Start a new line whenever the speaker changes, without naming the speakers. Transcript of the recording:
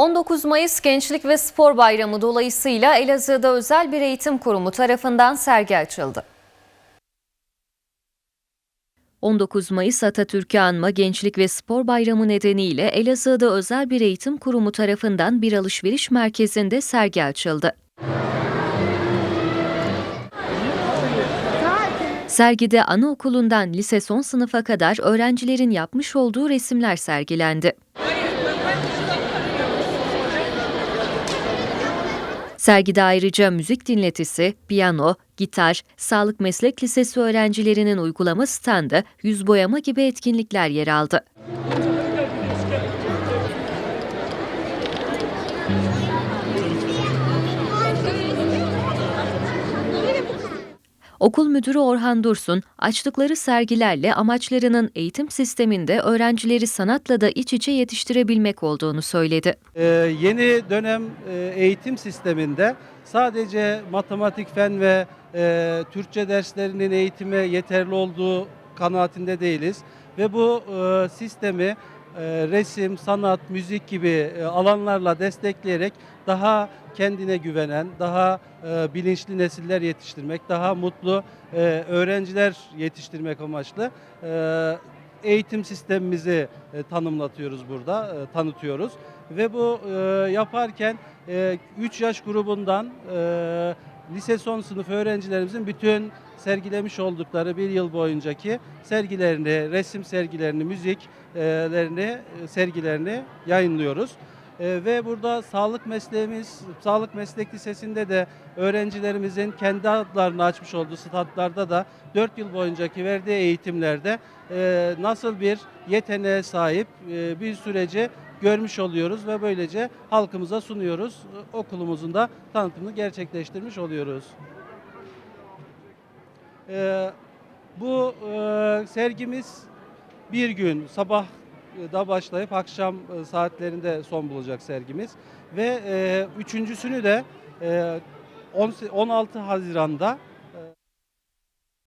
19 Mayıs Gençlik ve Spor Bayramı dolayısıyla Elazığ'da özel bir eğitim kurumu tarafından sergi açıldı. 19 Mayıs Atatürk'ü anma Gençlik ve Spor Bayramı nedeniyle Elazığ'da özel bir eğitim kurumu tarafından bir alışveriş merkezinde sergi açıldı. Sergide anaokulundan lise son sınıfa kadar öğrencilerin yapmış olduğu resimler sergilendi. Sergide ayrıca müzik dinletisi, piyano, gitar, Sağlık Meslek Lisesi öğrencilerinin uygulama standı, yüz boyama gibi etkinlikler yer aldı. Okul müdürü Orhan Dursun, açtıkları sergilerle amaçlarının eğitim sisteminde öğrencileri sanatla da iç içe yetiştirebilmek olduğunu söyledi.
Ee, yeni dönem e, eğitim sisteminde sadece matematik, fen ve e, Türkçe derslerinin eğitime yeterli olduğu kanaatinde değiliz. Ve bu e, sistemi resim, sanat, müzik gibi e, alanlarla destekleyerek daha kendine güvenen, daha e, bilinçli nesiller yetiştirmek, daha mutlu e, öğrenciler yetiştirmek amaçlı e, eğitim sistemimizi e, tanımlatıyoruz burada, e, tanıtıyoruz. Ve bu e, yaparken 3 yaş grubundan e, lise son sınıf öğrencilerimizin bütün sergilemiş oldukları bir yıl boyuncaki sergilerini, resim sergilerini, müziklerini, e, sergilerini yayınlıyoruz. E, ve burada sağlık mesleğimiz, sağlık meslek lisesinde de öğrencilerimizin kendi adlarını açmış olduğu statlarda da 4 yıl boyuncaki verdiği eğitimlerde e, nasıl bir yeteneğe sahip e, bir süreci görmüş oluyoruz ve böylece halkımıza sunuyoruz. Okulumuzun da tanıtımını gerçekleştirmiş oluyoruz. E, bu sergimiz bir gün sabah da başlayıp akşam e, saatlerinde son bulacak sergimiz. Ve e, üçüncüsünü de e, on- 16 Haziran'da